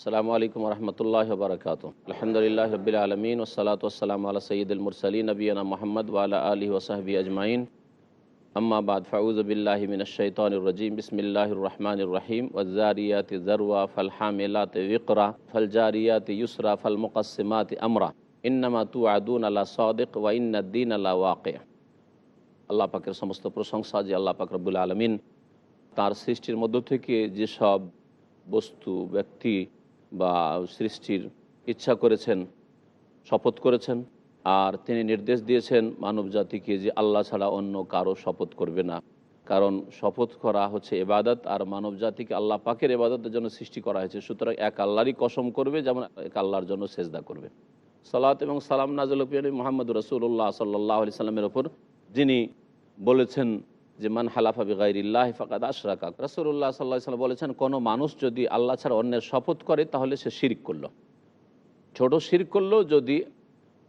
السلام علیکم ورحمۃ اللہ وبرکاتہ۔ الحمد للہ رب العالمین وصلاۃ والسلام علیہ سید المرسلین نبی محمد ولا علیہ وصحب اجمعین۔ اما بعد فعوذ باللہ من الشیطان الرجیم، بسم اللہ الرحمن الرحیم۔ والزاریات ذروہ فالحاملات وقرا، فالجاریات یسرا فالمقسمات امرا۔ انما توعدون لا صادق و ان الدین لا واقع আল্লাহ পাকের সমস্ত প্রশংসা যে আল্লাহ পাক تار আলমিন مدد সৃষ্টির کہ جی যেসব بستو بیکتی বা সৃষ্টির ইচ্ছা করেছেন, শপথ করেছেন, আর তিনি নির্দেশ দিয়েছেন মানব জাতিকে যে আল্লাহ ছাড়া অন্য কারও শপথ করবে না। কারণ শপথ করা হচ্ছে এবাদত আর মানব জাতিকে আল্লাহ পাকের এবাদতের জন্য সৃষ্টি করা হয়েছে। সুতরাং এক আল্লাহরই কসম করবে, যেমন এক আল্লাহর জন্য সেজদা করবে। সালাত এবং সালাম নাজল মোহাম্মদ রসুল্লাহ সাল্লাহ আলি সাল্লামের ওপর, যিনি বলেছেন যে মান হালাফা বেগাইরিল্লাহ ফাকাদ আশরাকা রসুল্লাহ সাল্লাহ সাল্লাম বলেছেন, কোনো মানুষ যদি আল্লাহ ছাড়া অন্যের শপথ করে, তাহলে সে শিরিক করল। ছোট শির করলেও যদি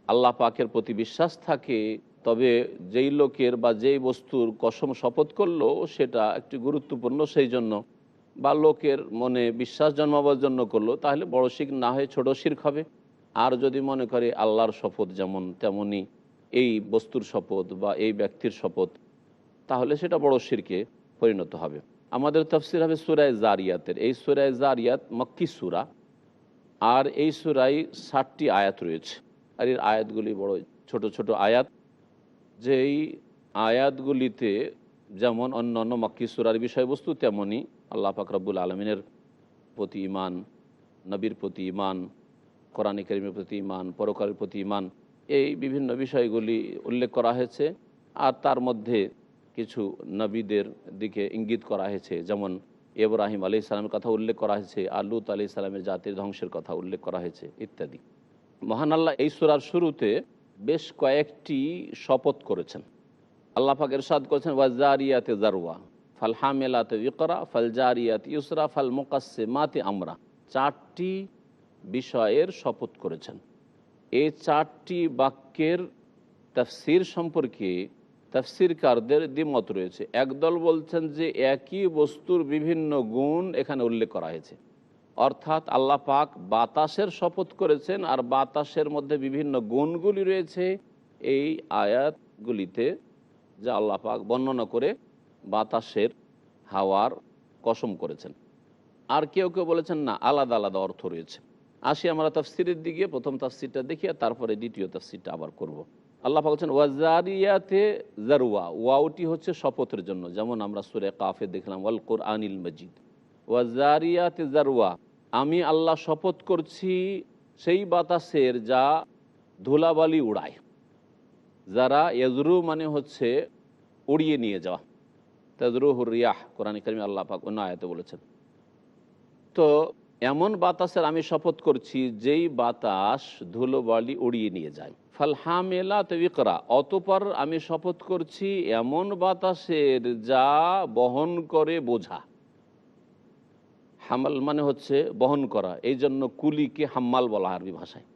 আল্লাহ পাকের প্রতি বিশ্বাস থাকে, তবে যেই লোকের বা যেই বস্তুর কসম শপথ করল, সেটা একটি গুরুত্বপূর্ণ, সেই জন্য বা লোকের মনে বিশ্বাস জন্মাবার জন্য করল, তাহলে বড় শিখ না হয়ে ছোট শির্ক হবে। আর যদি মনে করে আল্লাহর শপথ যেমন তেমনি এই বস্তুর শপথ বা এই ব্যক্তির শপথ তাহলে সেটা বড় শিরকে পরিণত হবে। আমাদের তফসির হবে সুরায় জারিয়াতের এই সুরায় জারিয়াত মক্কি সুরা। আর এই সুরাই ষাটটি আয়াত রয়েছে। আর এর আয়াতগুলি বড় ছোট ছোট আয়াত। যেই আয়াতগুলিতে যেমন অন্য অন্য মক্কি সুরার বিষয়বস্তু তেমনই আল্লাহ ফাকরাবুল আলমিনের প্রতি ইমান নবীর প্রতি ইমান কোরআনী করিমের প্রতি ইমান পরকারের প্রতি ইমান এই বিভিন্ন বিষয়গুলি উল্লেখ করা হয়েছে। আর তার মধ্যে কিছু নবীদের দিকে ইঙ্গিত করা হয়েছে। যেমন ইব্রাহিম আলি সালামের কথা উল্লেখ করা হয়েছে আলুত আলি সালামের জাতির ধ্বংসের কথা উল্লেখ করা হয়েছে ইত্যাদি। মহান আল্লাহ এই সুরার শুরুতে বেশ কয়েকটি শপথ করেছেন। আল্লাহ পাক এরশাদ করেছেন ওয়াজারিয়াতে জারুয়া ফাল হামেলাতে ইকরা ফাল জারিয়াত ইউসরা ফাল মোকাসে মাতে আমরা। চারটি বিষয়ের শপথ করেছেন। এই চারটি বাক্যের তাফসির সম্পর্কে তাফসিরকারদের দ্বিমত রয়েছে। একদল বলছেন যে একই বস্তুর বিভিন্ন গুণ এখানে উল্লেখ করা হয়েছে। অর্থাৎ আল্লাহ পাক বাতাসের শপথ করেছেন আর বাতাসের মধ্যে বিভিন্ন গুণগুলি রয়েছে এই আয়াতগুলিতে, যা আল্লাহ পাক বর্ণনা করে বাতাসের হাওয়ার কসম করেছেন। আর কেউ কেউ বলেছেন, না, আলাদা আলাদা অর্থ রয়েছে। আসি আমরা তাফসিরের দিকে, প্রথম তাফসিরটা দেখি আর তারপরে দ্বিতীয় তাফসিরটা আবার করব। আল্লাহ বলছেন, ওয়াজারিয়াতে জারুয়া ওয়াউটি হচ্ছে শপথের জন্য। যেমন আমরা সুরে কাফে দেখলাম, ওয়াল কোরআনিল মজিদ। ওয়াজারিয়াতে জারুয়া আমি আল্লাহ শপথ করছি সেই বাতাসের যা ধুলাবালি উড়ায়, যারা এজরু মানে হচ্ছে উড়িয়ে নিয়ে যাওয়া। তাজরুহুর রিয়াহ, কোরআন কারিমে আল্লাহ পাক অন্য আয়াতে বলেছেন। তো এমন বাতাসের আমি শপথ করছি, যেই বাতাস ধুলোবালি উড়িয়ে নিয়ে যায়। ফাল হামেলা তবিকরা অতপর আমি শপথ করছি এমন বাতাসের যা বহন করে বোঝা। হামাল মানে হচ্ছে বহন করা এই জন্য কুলিকে হাম্মাল বলা আরবি ভাষায়।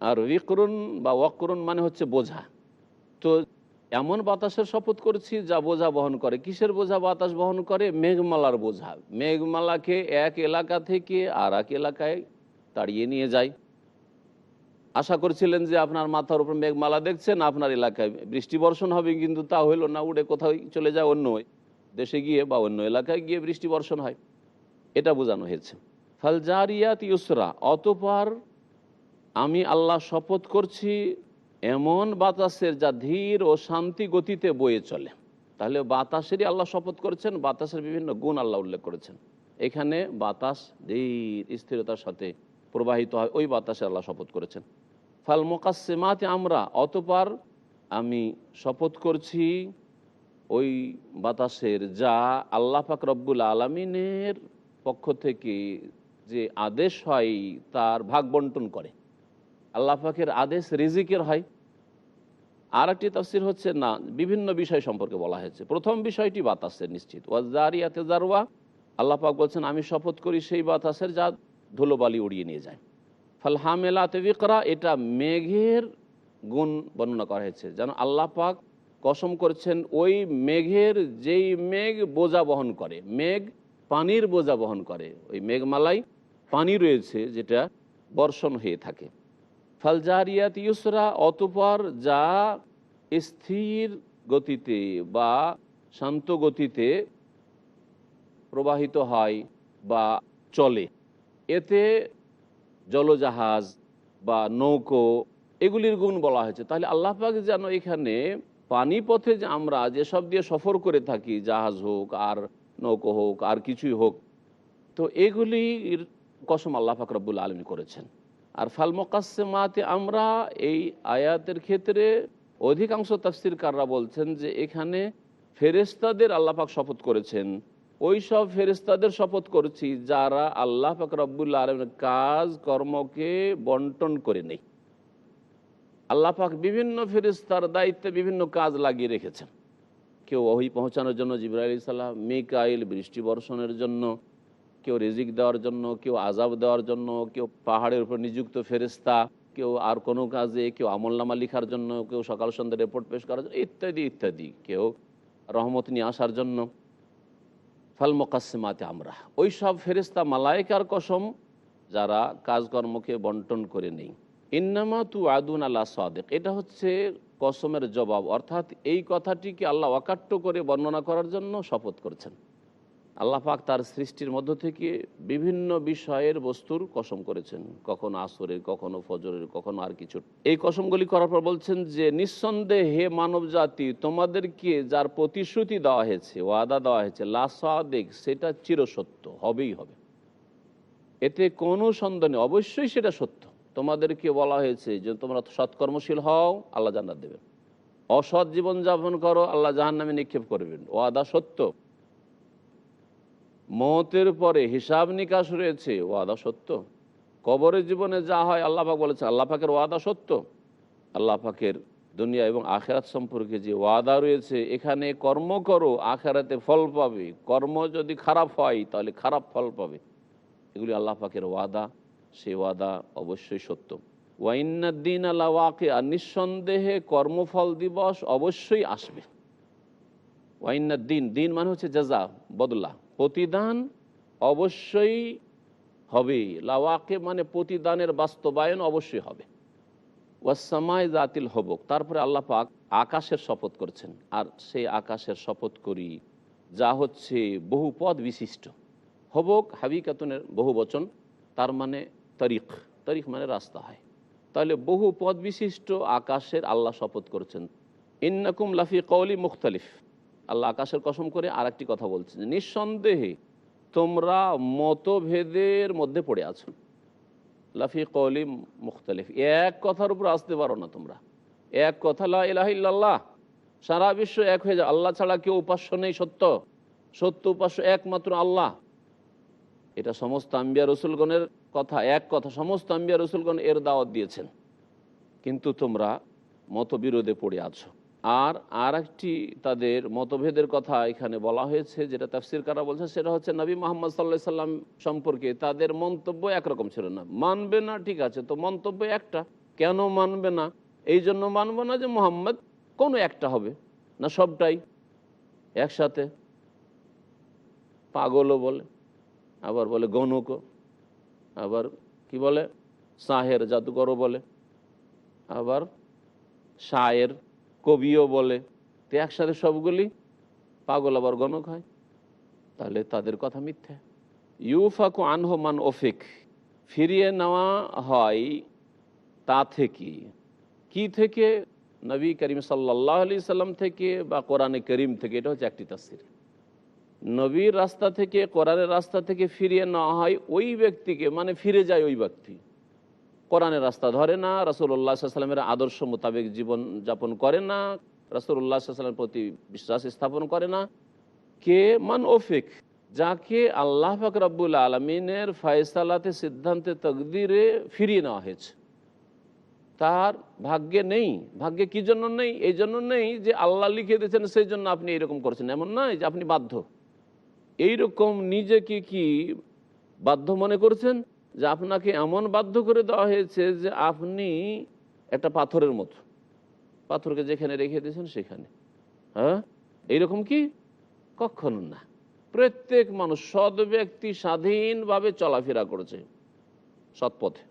আর উইকরুন বা ওয়াকরুন মানে হচ্ছে বোঝা। তো এমন বাতাসের শপথ করছি যা বোঝা বহন করে। কিসের বোঝা বাতাস বহন করে? মেঘমালার বোঝা। মেঘমালাকে এক এলাকা থেকে আর এক এলাকায় তাড়িয়ে নিয়ে যায়। আশা করছিলেন যে আপনার মাথার উপর মেঘমালা দেখছেন, আপনার এলাকায় বৃষ্টি বর্ষণ হবে, কিন্তু তা হইল না, উড়ে কোথাও চলে যায় অন্য দেশে গিয়ে বা অন্য এলাকায় গিয়ে বৃষ্টি বর্ষণ হয়। এটা বোঝানো হয়েছে। ফালজারিয়াত ইউসরা, অতপর আমি আল্লাহ শপথ করছি, এমন বাতাসের যা ধীর ও শান্তি গতিতে বয়ে চলে। তাহলে বাতাসেরই আল্লাহ শপথ করেছেন, বাতাসের বিভিন্ন গুণ আল্লাহ উল্লেখ করেছেন। এখানে বাতাস, ধীর স্থিরতার সাথে প্রবাহিত হয়, ওই বাতাসে আল্লাহ শপথ করেছেন। ফাল মোকাসেমাতে আমরা, অতপর আমি শপথ করছি ওই বাতাসের যা আল্লাহ পাক রব্বুল আলমিনের পক্ষ থেকে যে আদেশ হয় তার ভাগ বন্টন করে। আল্লাহ পাকের আদেশ রিজিকের হয়। আর একটি তফসির হচ্ছে না, বিভিন্ন বিষয় সম্পর্কে বলা হয়েছে। প্রথম বিষয়টি বাতাসের নিশ্চিত। ওয়াজারিয়াতে জারওয়া, আল্লাহ পাক বলছেন, আমি শপথ করি সেই বাতাসের যা ধুলোবালি উড়িয়ে নিয়ে যায়। ফাল হামেলাতে বিকরা, এটা মেঘের গুণ বর্ণনা করা হয়েছে। যেন আল্লাহ পাক কসম করছেন, ওই মেঘের যেই মেঘ বোঝা বহন করে, মেঘ পানির বোঝা বহন করে, ওই মেঘমালাই পানি রয়েছে যেটা বর্ষণ হয়ে থাকে। ফালজারিয়াত ইউসরা, অতপর যা স্থির গতিতে বা শান্ত গতিতে প্রবাহিত হয় বা চলে, এতে জলজাহাজ বা নৌকো, এগুলির গুণ বলা হয়েছে। তাহলে আল্লাহ পাক যেন এখানে পানিপথে যে আমরা যেসব দিয়ে সফর করে থাকি, জাহাজ হোক, আর নৌকো হোক, আর কিছুই হোক, তো এগুলির কসম আল্লাহ পাক রব্বুল আলমী করেছেন। আর ফাল মোকাসেমাতে আমরা এই আয়াতের ক্ষেত্রে অধিকাংশ তাফসির কাররা বলছেন যে এখানে ফেরেস্তাদের আল্লাহ পাক শপথ করেছেন ওই সব ফেরেস্তাদের শপথ করছি যারা আল্লাহ পাক রব্বুল আলমের কাজ, কর্মকে বন্টন করে নেই। আল্লাহ পাক বিভিন্ন ফেরিস্তার দায়িত্বে বিভিন্ন কাজ লাগিয়ে রেখেছেন। কেউ ওহি পৌঁছানোর জন্য জিব্রাইল সাল্লাম মিকাইল বৃষ্টি বর্ষণের জন্য, কেউ রিজিক দেওয়ার জন্য, কেউ আজাব দেওয়ার জন্য, কেউ পাহাড়ের উপর নিযুক্ত ফেরিস্তা কেউ আর কোনো কাজে, কেউ আমলনামা লিখার জন্য, কেউ সকাল সন্ধ্যা রিপোর্ট পেশ করার জন্য, ইত্যাদি ইত্যাদি। কেউ রহমত নিয়ে আসার জন্য। ফাল মোকাসিমাতে আমরা। ওই সব ফেরিস্তা মালায়কার কসম যারা কাজকর্মকে বন্টন করে নেই। ইন্নামা তু আদুন আল্লাহ সাদেক। এটা হচ্ছে কসমের জবাব। অর্থাৎ এই কথাটিকে আল্লাহ অকাট্য করে বর্ণনা করার জন্য শপথ করছেন। আল্লাহ পাক তার সৃষ্টির মধ্য থেকে বিভিন্ন বিষয়ের বস্তুর কসম করেছেন। কখনো আসরের, কখনো ফজরের, কখনো আর কিছু। এই কসমগুলি করার পর বলছেন যে, নিঃসন্দেহে মানব জাতি তোমাদেরকে যার প্রতিশ্রুতি দেওয়া হয়েছে, ওয়াদা দেওয়া হয়েছে লাসাদেক সেটা চিরসত্য, হবেই হবে। এতে কোনো সন্দেহ নেই, অবশ্যই সেটা সত্য। তোমাদেরকে বলা হয়েছে যে, তোমরা সৎকর্মশীল হও, আল্লাহ জান্নাত দেবেন। অসৎ জীবনযাপন করো, আল্লাহ জাহান নামে নিক্ষেপ করবেন। ওয়াদা সত্য। মতের পরে হিসাব নিকাশ রয়েছে, ওয়াদা সত্য। কবরের জীবনে যা হয় আল্লাহ পাক বলেছে, আল্লাহ পাকের ওয়াদা সত্য। আল্লাহ পাকের দুনিয়া এবং আখেরাত সম্পর্কে যে ওয়াদা রয়েছে, এখানে কর্ম করো, আখেরাতে ফল পাবে। কর্ম যদি খারাপ হয়, তাহলে খারাপ ফল পাবে। এগুলি আল্লাহ পাকের ওয়াদা, সে ওয়াদা অবশ্যই সত্য। ওয়াইনাদ্দিন আল্লাহ ওয়াকে আর নিঃসন্দেহে কর্মফল দিবস অবশ্যই আসবে। ওয়াইনাদ্দিন দিন মানে হচ্ছে জাজা বদলা। প্রতিদান অবশ্যই হবে লাওয়াকে মানে প্রতিদানের বাস্তবায়ন অবশ্যই হবে। ওয়াসামায় জাতিল হবক। তারপরে আল্লাহ পাক আকাশের শপথ করছেন। আর সেই আকাশের শপথ করি, যা হচ্ছে বহু পদ বিশিষ্ট। হবক হাবিকাতনের বহু বচন, তার মানে তারিখ। তারিখ মানে রাস্তা হয়। তাহলে বহু পদ বিশিষ্ট আকাশের আল্লাহ শপথ করছেন। ইন্নাকুম লাফি কৌলি মুখতালিফ। আল্লাহ আকাশের কসম করে আর একটি কথা বলছেন নিঃসন্দেহে তোমরা মতভেদের মধ্যে পড়ে আছো। লাফি কৌলি মুখতালিফ। এক কথার উপর আসতে পারো না তোমরা। এক কথা লাহ সারা বিশ্ব এক হয়ে যায় আল্লাহ ছাড়া কেউ উপাস্য নেই, সত্য। সত্য উপাস্য একমাত্র আল্লাহ। এটা সমস্ত আম্বিয়া রসুলগণের কথা। এক কথা, সমস্ত আম্বিয়া রসুলগণ এর দাওয়াত দিয়েছেন। কিন্তু তোমরা মতবিরোধে পড়ে আছো। আর আর একটি তাদের মতভেদের কথা এখানে বলা হয়েছে, যেটা তাফসির কারা বলছে, সেটা হচ্ছে নবী মোহাম্মদ সাল্লাহ সাল্লাম সম্পর্কে তাদের মন্তব্য একরকম ছিল না। মানবে না, ঠিক আছে, তো মন্তব্য একটা। কেন মানবে না? এই জন্য মানবো না যে মোহাম্মদ কোনো একটা হবে, না সবটাই। একসাথে পাগলও বলে, আবার বলে গণকও, আবার কি বলে? সাহের জাদুকরও বলে, আবার শায়ের কবিও বলে, তো একসাথে সবগুলি পাগল আবার গণক হয়। তাহলে তাদের কথা মিথ্যা। ইউফাকু আনহমান ওফিক, ফিরিয়ে নেওয়া হয় তা থেকে। কি থেকে? নবী করিম সাল্লাহ আলি সাল্লাম থেকে বা কোরআনে করিম থেকে? এটা হচ্ছে একটি তাসির নবীর রাস্তা থেকে, কোরআনের রাস্তা থেকে ফিরিয়ে নেওয়া হয় ওই ব্যক্তিকে মানে ফিরে যায় ওই ব্যক্তি। কোরআনের রাস্তা ধরে না রাসুল্লাহ সাল্লামের আদর্শ মোতাবেক জীবন যাপন করে না রাসুল্লাহ সাল্লামের প্রতি বিশ্বাস স্থাপন করে না। কে? মান ওফিক, যাকে আল্লাহ পাক রব্বুল আলমিনের ফয়সালাতে, সিদ্ধান্তে, তকদিরে ফিরিয়ে নেওয়া হয়েছে। তার ভাগ্যে নেই। ভাগ্যে কি জন্য নেই? এই জন্য নেই যে আল্লাহ লিখে দিয়েছেন, সেই জন্য আপনি এরকম করছেন। এমন নয় যে আপনি বাধ্য। এইরকম নিজেকে কি বাধ্য মনে করছেন? যে আপনাকে এমন বাধ্য করে দেওয়া হয়েছে যে আপনি একটা পাথরের মতো, পাথরকে যেখানে রেখে দিয়েছেন সেখানে। হ্যাঁ? এইরকম কি? কখনো না। প্রত্যেক মানুষ সদ ব্যক্তি স্বাধীনভাবে চলাফেরা করেছে সৎপথে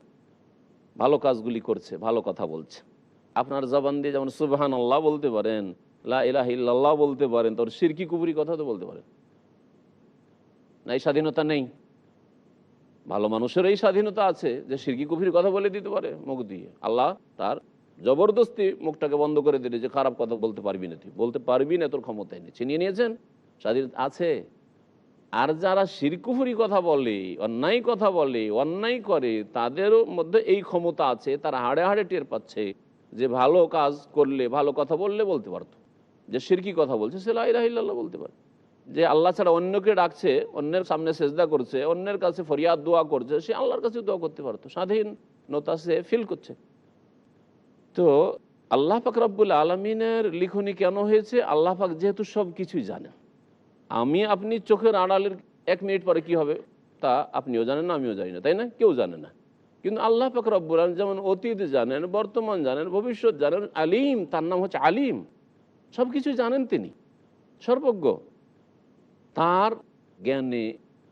ভালো কাজগুলি করছে, ভালো কথা বলছে। আপনার জবান দিয়ে যেমন সুবাহান আল্লাহ বলতে পারেন, লা ইলাহ ইল্লাল্লাহ বলতে পারেন, তোর সিরকি কুবুরি কথা তো বলতে পারেন। না এই স্বাধীনতা নেই। ভালো মানুষের এই স্বাধীনতা আছে যে সিরকি কুফির কথা বলে দিতে পারে, মুখ দিয়ে। আল্লাহ তার জবরদস্তি মুখটাকে বন্ধ করে দিলে যে খারাপ কথা বলতে পারবি না তুই। বলতে পারবি না, তোর ক্ষমতায় নেই। চিনিয়ে নিয়েছেন? স্বাধীনতা আছে। আর যারা শিরকুফুরি কথা বলে, অন্যায় কথা বলে, অন্যায় করে তাদেরও মধ্যে এই ক্ষমতা আছে, তারা হাড়ে হাড়ে টের পাচ্ছে যে ভালো কাজ করলে, ভালো কথা বললে বলতে পারতো। যে সিরকি কথা বলছে, সে লাইরাহিল্লাহ বলতে পারে। যে আল্লাহ ছাড়া অন্যকে ডাকছে, অন্যের সামনে সেজদা করছে, অন্যের কাছে ফরিয়াদ দোয়া করছে, সে আল্লাহর কাছে দোয়া করতে পারতো। স্বাধীনতা সে ফিল করছে। তো আল্লাহ পাক রব্বুল আলমিনের লিখনি কেন হয়েছে? আল্লাহ পাক যেহেতু সব কিছুই জানেন আমি, আপনি চোখের আড়ালের এক মিনিট পরে কি হবে? তা আপনিও জানেন না, আমিও জানি না, তাই না? কেউ জানে না। কিন্তু আল্লাহ পাক রব্বুল আলম যেমন অতীত জানেন, বর্তমান জানেন, ভবিষ্যৎ জানেন, আলিম, তার নাম হচ্ছে আলিম। সব কিছু জানেন তিনি। সর্বজ্ঞ। তার জ্ঞানে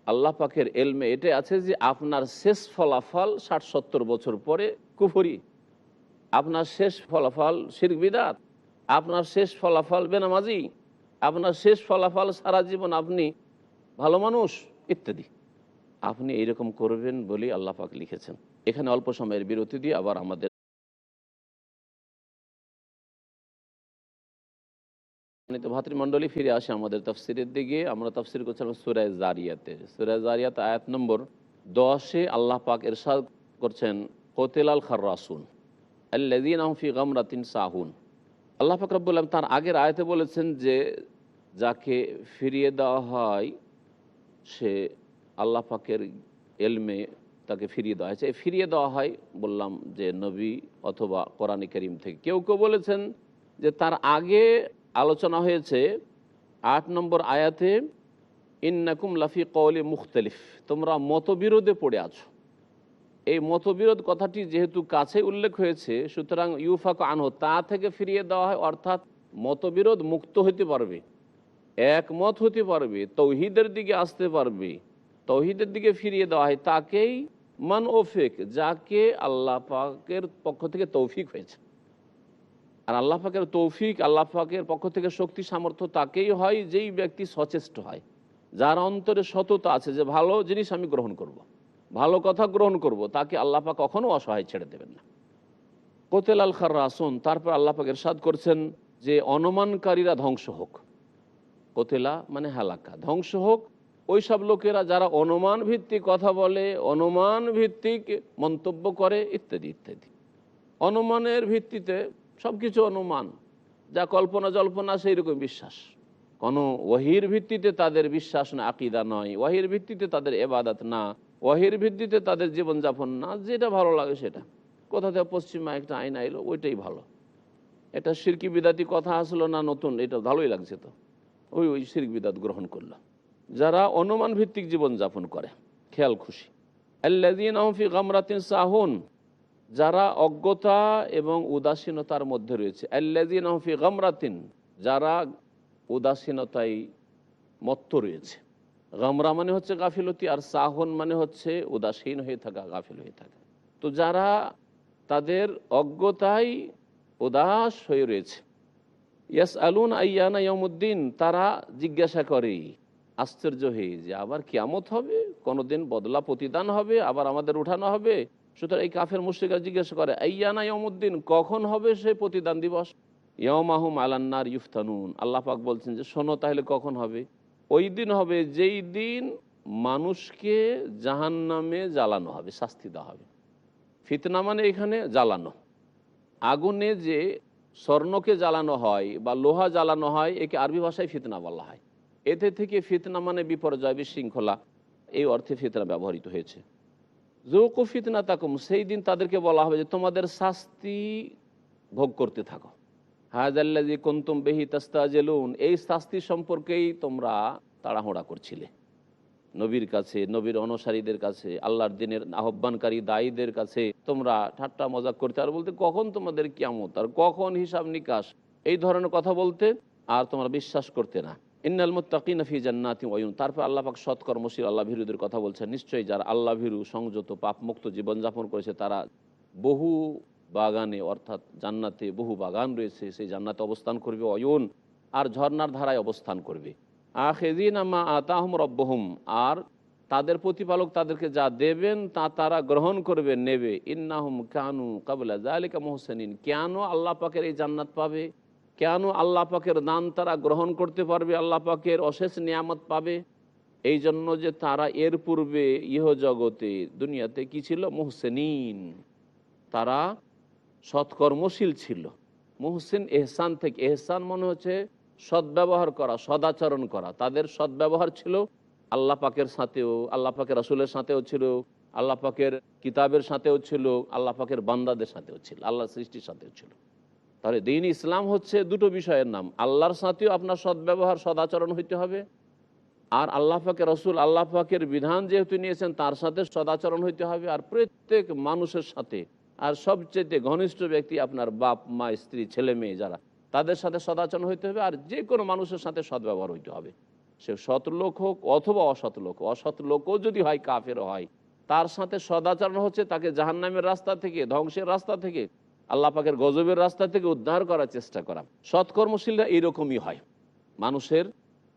আল্লাহ পাকের এলমে এটা আছে যে আপনার শেষ ফলাফল ষাট সত্তর বছর পরে কুফরি। আপনার শেষ ফলাফল শিরক বিদাত। আপনার শেষ ফলাফল বেনামাজি। আপনার শেষ ফলাফল সারা জীবন আপনি ভালো মানুষ, ইত্যাদি। আপনি এইরকম করবেন বলেই আল্লাহ পাক লিখেছেন। এখানে অল্প সময়ের বিরতি দিয়ে আবার আমাদের তো ভাতৃমণ্ডলী ফিরে আসে আমাদের তফসিরের দিকে। আমরা তফসির করছিলাম সুরায় জারিয়াতে সুরায় জারিয়াত আয়াত নম্বর দশে আল্লাহ পাক এরশাদ করছেন, কোতেলাল খার্রাসুন আল্লাদিন আহফি গামরাতিন সাহুন। আল্লাহ পাক রব্বুল আলম তার আগের আয়াতে বলেছেন যে, যাকে ফিরিয়ে দেওয়া হয়, সে আল্লাহ পাকের এলমে তাকে ফিরিয়ে দেওয়া হয়েছে। ফিরিয়ে দেওয়া হয় বললাম যে নবী অথবা কোরআনী করিম থেকে। কেউ কেউ বলেছেন যে তার আগে আলোচনা হয়েছে আট নম্বর আয়াতে, ইন্নাকুম লাফি কওলি মুখতালিফ তোমরা মতবিরোধে পড়ে আছো। এই মতবিরোধ কথাটি যেহেতু কাছে উল্লেখ হয়েছে, সুতরাং ইউফাক আনহ, তা থেকে ফিরিয়ে দেওয়া হয়, অর্থাৎ মতবিরোধ মুক্ত হতে পারবে, একমত হতে পারবে, তৌহিদের দিকে আসতে পারবে, তৌহিদের দিকে ফিরিয়ে দেওয়া হয়, তাকেই মান ওফেক যাকে আল্লাহ পাকের পক্ষ থেকে তৌফিক হয়েছে। আর আল্লাহ পাকের তৌফিক, আল্লাহ পাকের পক্ষ থেকে শক্তি, সামর্থ্য তাকেই হয় যেই ব্যক্তি সচেষ্ট হয়। যার অন্তরে সততা আছে যে ভালো জিনিস আমি গ্রহণ করব। ভালো কথা গ্রহণ করব, তাকে আল্লাহ পাক কখনো অসহায় ছেড়ে দেবেন না। কোতেল আল খার রাসুন তারপর আল্লাহ পাক এরশাদ করছেন যে অনুমানকারীরা ধ্বংস হোক। কোতেলা মানে হালাকা। ধ্বংস হোক ওই সব লোকেরা যারা অনুমান ভিত্তিক কথা বলে, অনুমান ভিত্তিক মন্তব্য করে, ইত্যাদি ইত্যাদি। অনুমানের ভিত্তিতে সব কিছু অনুমান। যা কল্পনা জল্পনা সেই রকম বিশ্বাস। কোনো ওহির ভিত্তিতে তাদের বিশ্বাস না, আকিদা নয়। ওহির ভিত্তিতে তাদের এবাদাত না। ওয়াহির ভিত্তিতে তাদের জীবনযাপন না। যেটা ভালো লাগে সেটা। কোথা থেকে পশ্চিমা একটা আইন আইলো, ওইটাই ভালো। এটা সিরকি বিদাতি কথা আসলো না নতুন, এটা ভালোই লাগছে তো। ওই ওই সিরক বিদাত গ্রহণ করল। যারা অনুমান ভিত্তিক জীবনযাপন করে, খেয়াল খুশি। আল্লাদিন আহফি গামরাতিন সাহুন। যারা অজ্ঞতা এবং উদাসীনতার মধ্যে রয়েছে। আল্লাদিন আহফি গামরাতিন, যারা উদাসীনতায় মত্ত রয়েছে। গামরা মানে হচ্ছে গাফিলতি, আর সাহন মানে হচ্ছে উদাসীন হয়ে থাকা, গাফিল হয়ে থাকা। তো যারা তাদের অজ্ঞতায় উদাস হয়ে রয়েছে ইয়াস আলুন আইয়ানা ইয়মুদ্দিন তারা জিজ্ঞাসা করে, আশ্চর্য হয়ে যে আবার কিয়ামত হবে? কোনোদিন বদলা প্রতিদান হবে? আবার আমাদের উঠানো হবে? সুতরাং এই কাফের মুশ্রিকা জিজ্ঞাসা করে, আইয়ানা ইয়মুদ্দিন কখন হবে সে প্রতিদান দিবস? ইয়মাহুম আলান্নার ইউফতানুন আল্লাহ পাক বলছেন যে, শোনো তাহলে কখন হবে? ওই দিন হবে, যেই দিন মানুষকে জাহান নামে জ্বালানো হবে, শাস্তি দেওয়া হবে। ফিতনা মানে এখানে জ্বালানো। আগুনে যে স্বর্ণকে জ্বালানো হয় বা লোহা জ্বালানো হয়, একে আরবি ভাষায় ফিতনা বলা হয়। এতে থেকে ফিতনা মানে বিপর্যয়, বিশৃঙ্খলা। এই অর্থে ফিতনা ব্যবহৃত হয়েছে। জৌকু না তাকুম, সেই দিন তাদেরকে বলা হবে যে তোমাদের শাস্তি ভোগ করতে থাকো। হাজাল্লাজি কন্তুম বেহি তাস্তাজেলুন, এই শাস্তি সম্পর্কেই তোমরা তাড়াহুড়া করছিলে। নবীর কাছে, নবীর অনুসারীদের কাছে, আল্লাহর দিনের আহ্বানকারী দায়ীদের কাছে তোমরা ঠাট্টা মজাক করতে, আর বলতে কখন তোমাদের কিয়ামত, আর কখন হিসাব নিকাশ, এই ধরনের কথা বলতে আর তোমরা বিশ্বাস করতে না। ইন্নাল মুত্তাকিন ফি জান্নাতি তারপর আল্লাহ পাক সৎকর্মশীল, আল্লাহ ভীরুদের কথা বলছেন, নিশ্চয়ই যারা আল্লাহ ভীরু, সংযত, পাপমুক্ত জীবনযাপন করেছে, তারা বহু বাগানে, অর্থাৎ জান্নাতে বহু বাগান রয়েছে, সেই জান্নাতে অবস্থান করবে অয়ন আর ঝর্নার ধারায় অবস্থান করবে। আখেদিন আমা আতাহম রব্বহুম, আর তাদের প্রতিপালক তাদেরকে যা দেবেন, তা তারা গ্রহণ করবে, নেবে। ইন্নাহুম কানু কাবলা জালিকা মোহসেনিন। কেন আল্লাহ পাকের এই জান্নাত পাবে? কেন আল্লাহ পাকের দান তারা গ্রহণ করতে পারবে? আল্লাহ পাকের অশেষ নিয়ামত পাবে? এই জন্য যে তারা এর পূর্বে ইহ জগতে দুনিয়াতে কি ছিল? মোহসেনিন। তারা সৎকর্মশীল ছিল। মোহসেন এহসান থেকে, এহসান মনে হচ্ছে সদ্ব্যবহার করা, সদাচরণ করা। তাদের সদ্ব্যবহার ছিল আল্লাহ পাকের সাথেও, আল্লাহ পাকের রসুলের সাথেও ছিল, আল্লাহ পাকের কিতাবের সাথেও ছিল, আল্লাহ পাকের বান্দাদের সাথেও ছিল, আল্লাহ সৃষ্টির সাথেও ছিল। তাহলে দিন ইসলাম হচ্ছে দুটো বিষয়ের নাম। আল্লাহর সাথেও আপনার সদ্ব্যবহার, সদাচরণ হইতে হবে। আর আল্লাহ পাকের রসুল, আল্লাহ পাকের বিধান যেহেতু নিয়েছেন, তার সাথে সদাচরণ হইতে হবে। আর প্রত্যেক মানুষের সাথে, আর সবচেয়ে ঘনিষ্ঠ ব্যক্তি আপনার বাপ, মা, স্ত্রী, ছেলে, মেয়ে যারা, তাদের সাথে সদাচরণ হইতে হবে। আর যে কোনো মানুষের সাথে সদ্ব্যবহার হইতে হবে। সে সৎ লোক হোক অথবা অসৎ লোক। অসৎ লোকও যদি হয় কাফের হয়, তার সাথে সদাচরণ হচ্ছে তাকে জাহান্নামের রাস্তা থেকে, ধ্বংসের রাস্তা থেকে আল্লাহ পাকের গজবের রাস্তা থেকে উদ্ধার করার চেষ্টা করা। সৎকর্মশীলরা এইরকমই হয়। মানুষের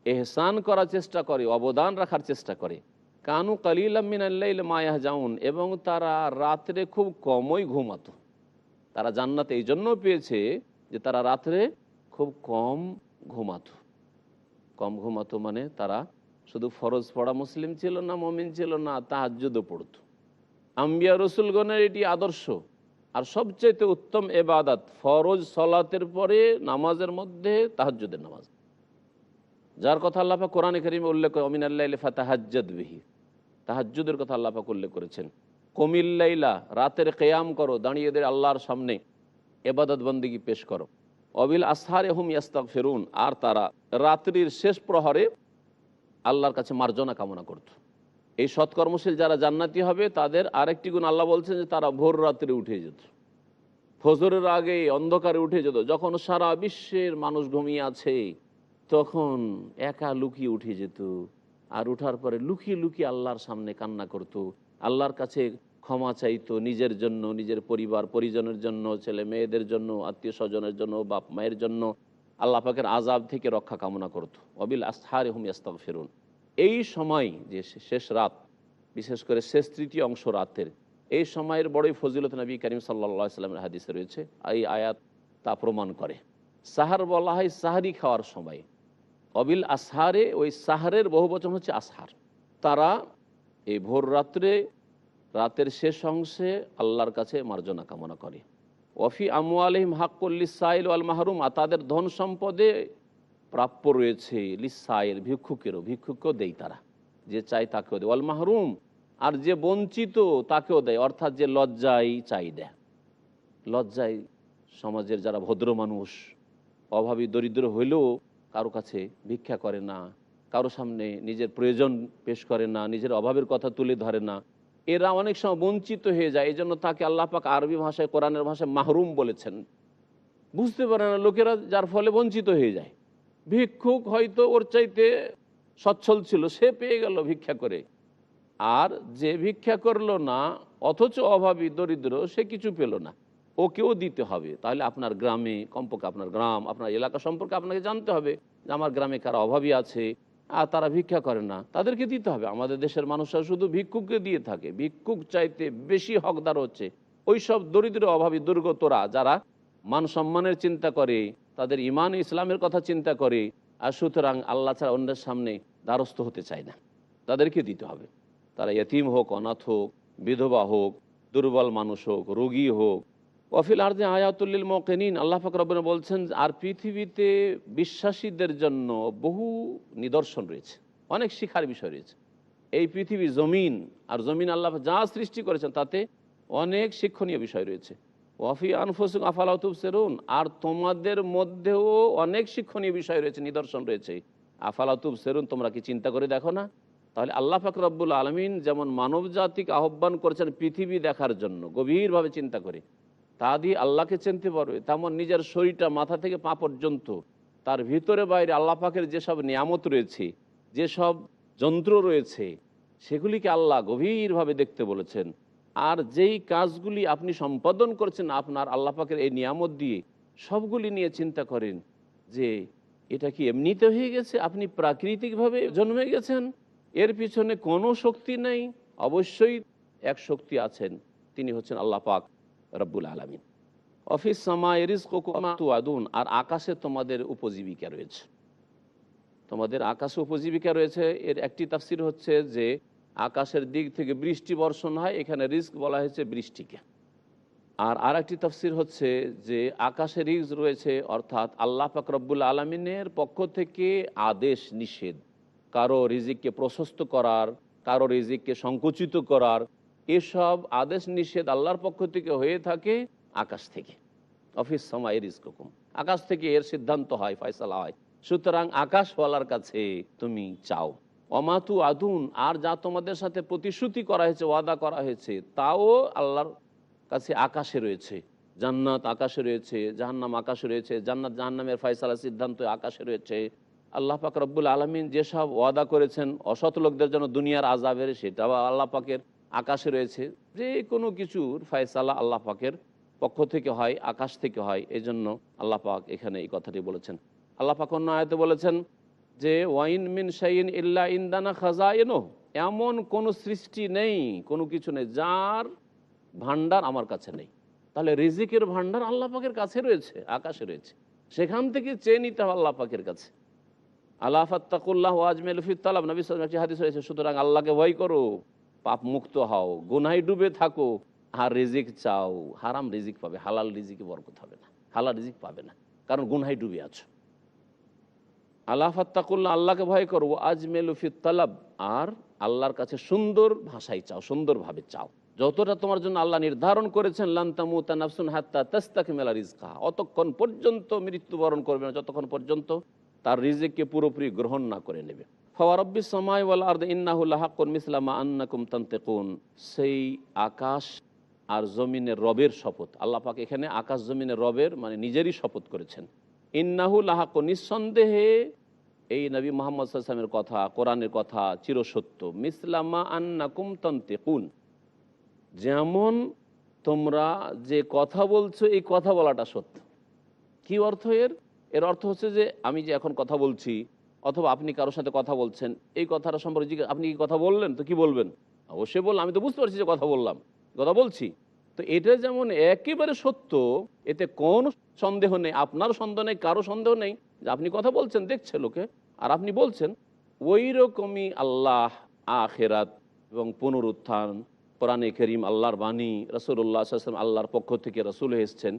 এহসান করার চেষ্টা করে, অবদান রাখার চেষ্টা করে। কানু কালিলামিনাল্লাইল মায়াহ জাউন এবং তারা রাত্রে খুব কমই ঘুমাতো। তারা জান্নাত এই জন্য পেয়েছে যে তারা রাত্রে খুব কম ঘুমাতো। কম ঘুমাতো মানে তারা শুধু ফরজ পড়া মুসলিম ছিল না, মমিন ছিল না, তাহাজ্জুদও পড়তো। আম্বিয়া রসুলগণের এটি আদর্শ। আর সবচেয়ে উত্তম এবাদাত ফরজ সলাতের পরে নামাজের মধ্যে তাহাজ্জুদের নামাজ। যার কথা আল্লাপা কোরআনে করিমে উল্লেখ করে অমিন আল্লাহ ফাতাহাজ্জাদ বিহি। তাহাজ্জুদের কথা আল্লাপাক উল্লেখ করেছেন। কমিল্লাইলা রাতের কেয়াম করো দাঁড়িয়েদের আল্লাহর সামনে এবাদত বন্দিগি পেশ করো। অবিল আসহারে হুম ইয়াস্তাক ফেরুন আর তারা রাত্রির শেষ প্রহরে আল্লাহর কাছে মার্জনা কামনা করত। এই সৎকর্মশীল যারা জান্নাতি হবে, তাদের আরেকটি গুণ আল্লাহ বলছেন যে তারা ভোর রাত্রে উঠে যেত। ফজরের আগে অন্ধকারে উঠে যেত। যখন সারা বিশ্বের মানুষ ঘুমিয়ে আছে, তখন একা লুকিয়ে উঠে যেত। আর উঠার পরে লুকিয়ে লুকিয়ে আল্লাহর সামনে কান্না করত। আল্লাহর কাছে ক্ষমা চাইতো নিজের জন্য, নিজের পরিবার, পরিজনের জন্য, ছেলে মেয়েদের জন্য, আত্মীয় স্বজনের জন্য, বাপ মায়ের জন্য। আল্লাহ পাকের আজাব থেকে রক্ষা কামনা করত। অবিল আস্থারে হুম ইয়াস্তাক ফেরুন এই সময় যে শেষ রাত, বিশেষ করে শেষ তৃতীয় অংশ রাতের, এই সময়ের বড়ই ফজিলত নবী করিম সাল্লা সাল্লামের হাদিসে রয়েছে, এই আয়াত তা প্রমাণ করে। সাহার বলা হয় সাহারি খাওয়ার সময়। অবিল আসহারে, ওই সাহারের বহু বচন হচ্ছে আসহার। তারা এই ভোর রাত্রে, রাতের শেষ অংশে আল্লাহর কাছে মার্জনা কামনা করে। ওফি আমু আলহিম হাক্কুল্লিসাইল আল মাহরুম, আর তাদের ধন সম্পদে প্রাপ্য রয়েছে লিসাইল ভিক্ষুকেরও, ভিক্ষুককেও দেয় তারা। যে চাই তাকেও দেয়। অল মাহরুম, আর যে বঞ্চিত তাকেও দেয়। অর্থাৎ যে লজ্জাই চাই দেয়। লজ্জায় সমাজের যারা ভদ্র মানুষ, অভাবী, দরিদ্র হইলেও কারও কাছে ভিক্ষা করে না, কারও সামনে নিজের প্রয়োজন পেশ করে না, নিজের অভাবের কথা তুলে ধরে না, এরা অনেক সময় বঞ্চিত হয়ে যায়। এই জন্য তাকে আল্লাহ পাক আরবি ভাষায়, কোরআনের ভাষায় মাহরুম বলেছেন। বুঝতে পারে না, লোকেরা যার ফলে বঞ্চিত হয়ে যায়। ভিক্ষুক হয়তো ওর চাইতে সচ্ছল ছিল, সে পেয়ে গেল ভিক্ষা করে। আর যে ভিক্ষা করল না, অথচ অভাবী, দরিদ্র, সে কিছু পেল না। ওকেও দিতে হবে। তাহলে আপনার গ্রামে, কমপক্ষে আপনার গ্রাম, আপনার এলাকা সম্পর্কে আপনাকে জানতে হবে যে আমার গ্রামে কারা অভাবী আছে, আর তারা ভিক্ষা করে না। তাদেরকে দিতে হবে। আমাদের দেশের মানুষরা শুধু ভিক্ষুককে দিয়ে থাকে। ভিক্ষুক চাইতে বেশি হকদার হচ্ছে। ওই সব দরিদ্র, অভাবী, দুর্গতরা, যারা মান সম্মানের চিন্তা করে তাদের ইমান ইসলামের কথা চিন্তা করে, আর সুতরাং আল্লাহ ছাড়া অন্যের সামনে দ্বারস্থ হতে চায় না। তাদেরকে দিতে হবে। তারা ইয়তিম হোক, অনাথ হোক, বিধবা হোক, দুর্বল মানুষ হোক, রোগী হোক। ওয়াফিল আর্দে আয়াতুল্লিল মকেনিন আল্লাহ ফাকরবিন বলছেন, আর পৃথিবীতে বিশ্বাসীদের জন্য বহু নিদর্শন রয়েছে, অনেক শিখার বিষয় রয়েছে। এই পৃথিবী জমিন আর জমিন আল্লাহ যা সৃষ্টি করেছেন তাতে অনেক শিক্ষণীয় বিষয় রয়েছে। ওয়াফি আর তোমাদের মধ্যেও অনেক শিক্ষণীয় বিষয় রয়েছে, নিদর্শন রয়েছে। আফালাতুব সেরুন তোমরা কি চিন্তা করে দেখো না? তাহলে আল্লাহ ফাকরাবুল আলমিন যেমন মানব জাতিকে আহ্বান করেছেন পৃথিবী দেখার জন্য, গভীরভাবে চিন্তা করে, তা দিয়ে আল্লাহকে চিনতে পারবে, তেমন নিজের শরীরটা মাথা থেকে পা পর্যন্ত, তার ভিতরে বাইরে আল্লাহ পাকের যেসব নিয়ামত রয়েছে, যেসব যন্ত্র রয়েছে, সেগুলিকে আল্লাহ গভীরভাবে দেখতে বলেছেন। আর যেই কাজগুলি আপনি সম্পাদন করছেন আপনার আল্লাহ পাকের এই নিয়ামত দিয়ে, সবগুলি নিয়ে চিন্তা করেন যে এটা কি এমনিতে হয়ে গেছে? আপনি প্রাকৃতিকভাবে জন্মে গেছেন, এর পিছনে কোনো শক্তি নেই, অবশ্যই এক শক্তি আছেন, তিনি হচ্ছেন আল্লাহ পাক রব্বুল আলমিন। অফিস সামা এরিস আদুন আর আকাশে তোমাদের উপজীবিকা রয়েছে। তোমাদের আকাশে উপজীবিকা রয়েছে, এর একটি তাফসির হচ্ছে যে আকাশের দিক থেকে বৃষ্টি বর্ষণ হয়, এখানে রিস্ক বলা হয়েছে বৃষ্টিকে। আর আর একটি তফসির হচ্ছে যে আকাশে রিস্ক রয়েছে, অর্থাৎ আল্লাহ পাক রব্বুল আলমিনের পক্ষ থেকে আদেশ নিষেধ। কারও রিজিককে প্রশস্ত করার, কারও রিজিককে সংকুচিত করার, এসব আদেশ নিষেধ আল্লাহর পক্ষ থেকে হয়ে থাকে আকাশ থেকে। অফিস সময় রিস্ক হুকুম আকাশ থেকে এর সিদ্ধান্ত হয়, ফয়সালা হয়। সুতরাং আকাশওয়ালার কাছে তুমি চাও। অমাতু আদুন আর যা তোমাদের সাথে প্রতিশ্রুতি করা হয়েছে, ওয়াদা করা হয়েছে, তাও আল্লাহর কাছে আকাশে রয়েছে। জান্নাত আকাশে রয়েছে, জাহান্নাম আকাশে রয়েছে, জান্নাত জাহান্নামের ফয়সালা সিদ্ধান্ত আকাশে রয়েছে। আল্লাহ পাক রব্বুল আলমিন যেসব ওয়াদা করেছেন, অসৎ লোকদের জন্য দুনিয়ার আজাবের সেটাও আল্লাহ পাকের আকাশে রয়েছে। যে কোনো কিছুর ফয়সালা আল্লাহ পাকের পক্ষ থেকে হয়, আকাশ থেকে হয় এই জন্য আল্লাহ পাক এখানে এই কথাটি বলেছেন। আল্লাহ পাক অন্য আয়তে বলেছেন যে ওয়াইন মিন শাইন ইল্লা ইন্দানা খাজা এনো এমন কোনো সৃষ্টি নেই, কোনো কিছু নেই, যার ভান্ডার আমার কাছে নেই। তাহলে রিজিকের ভান্ডার আল্লাহ পাকের কাছে রয়েছে, আকাশে রয়েছে। সেখান থেকে চেয়ে নিতে হবে আল্লাহ পাকের কাছে। আল্লাহ ফাত্তাকুল্লাহ আজমেল ফিতালাম নবী হাদিস রয়েছে, সুতরাং আল্লাহকে ভয় করো, পাপ মুক্ত হও, গুনায় ডুবে থাকো, আর রিজিক চাও, হারাম রিজিক পাবে, হালাল রিজিকে বরকত হবে না, হালাল রিজিক পাবে না, কারণ গুনহাই ডুবে আছো। আল্লাহ ফাত্তাকুল্লাহ আল্লাহকে ভয় করো আজমেল ফিতালাব আর আল্লাহর কাছে সুন্দর ভাষায় চাও, সুন্দরভাবে চাও। যতটা তোমার জন্য আল্লাহ নির্ধারণ করেছেন লান্তামু তানাফসুন হাত্তা তাস্তাকে মেলা রিজকা অতক্ষণ পর্যন্ত মৃত্যুবরণ করবে না, যতক্ষণ পর্যন্ত তার রিজিককে পুরোপুরি গ্রহণ না করে নেবে। ফওয়ারব্বি সময় ওয়াল আর্দ ইন্নাহুল্লাহ হাক্কুন মিসলামা আন্নাকুম তান্তেকুন। সেই আকাশ আর জমিনের রবের শপথ। আল্লাহ পাক এখানে আকাশ জমিনের রবের মানে নিজেরই শপথ করেছেন। ইন্নাহুল হাক্ক নিঃসন্দেহে এই নবী মোহাম্মদ সাল্লামের কথা, কোরআনের কথা চিরসত্য। মিসলামা আন্নাকুম তান্তেকুন। যেমন তোমরা যে কথা বলছো, এই কথা বলাটা সত্য। কি অর্থ এর? এর অর্থ হচ্ছে যে, আমি যে এখন কথা বলছি, অথবা আপনি কারোর সাথে কথা বলছেন, এই কথাটা সম্পর্কে আপনি কি কথা বললেন? তো কি বলবেন? অবশ্যই বললাম, আমি তো বুঝতে পারছি যে কথা বললাম, কথা বলছি। তো এটা যেমন একেবারে সত্য, এতে কোন সন্দেহ নেই, আপনার সন্দেহ নেই, কারও সন্দেহ নেই। যে আপনি কথা বলছেন, দেখছে লোকে, আর আপনি বলছেন ওই রকমই আল্লাহ আখেরাত এবং পুনরুত্থান, কোরআনে করিম আল্লাহর বাণী রসুল্লাহ আসলাম আল্লাহর পক্ষ থেকে রসুল এসছেন।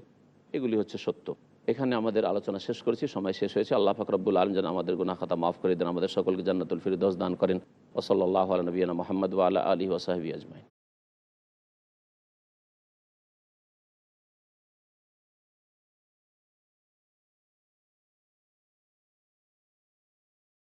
এগুলি হচ্ছে সত্য। এখানে আমাদের আলোচনা শেষ করেছি, সময় শেষ হয়েছে। আল্লাহ ফাকরবুল আলম যেন আমাদের গুনা খাতা মাফ করে দেন, আমাদের সকলকে জান্নাতুল ফিরদোস দান করেন। ওসল্লাহ নবীনা মোহাম্মদ ওয়ালা আলী ওসাহাবি আজমাইন।